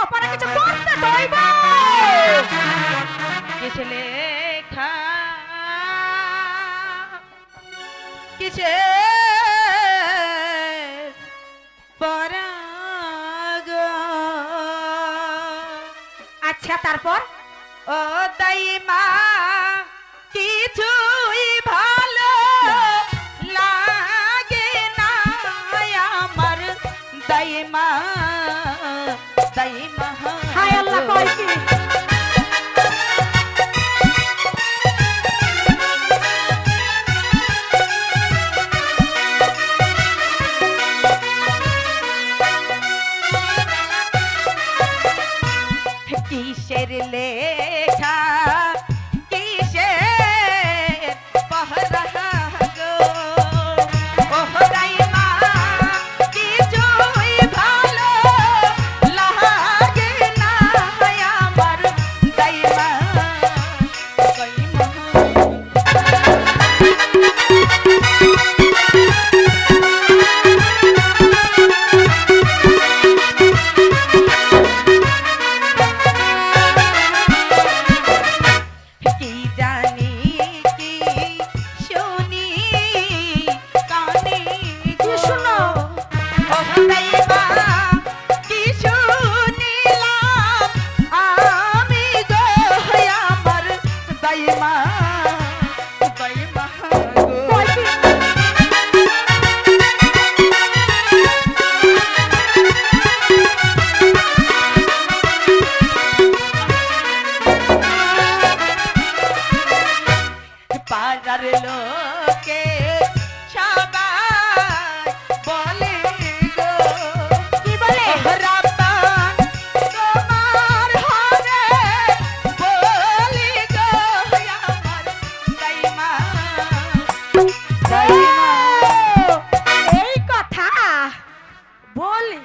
লেখাপড়া কিছু করতে দইব কিসে লেখা? পরাগ? আচ্ছা তারপর? ও তাই মা কিছুই ভালো লাগে না আমার তাই মা। তাই মা হায় আল্লাহ কয় কি? কিসের লেখা বলি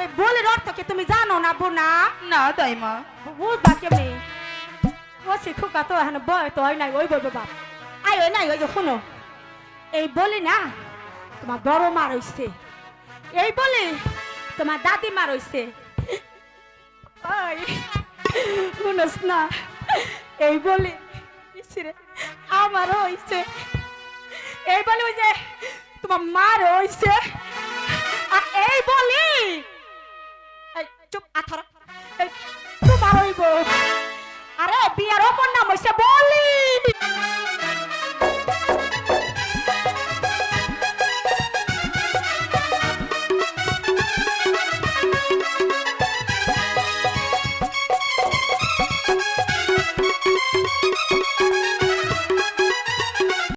এই বলির অর্থ কি তুমি জানো না বোনা? না দাইমা বুঝবা কেমনি? ও শিক্ষুকা তো এখন বয় তো হয় নাই ওই বলবে বাপ আই ওই নাই ওই যে শুনো এই বলি না তোমার বড় মা রইছে এই বলি তোমার দাদি মা রইছে ওই শুনস না এই বলি আমার হইছে এই বলি ওই যে তোমার মার হইছে আর এই বলি চুপ আঠারো বিয়ার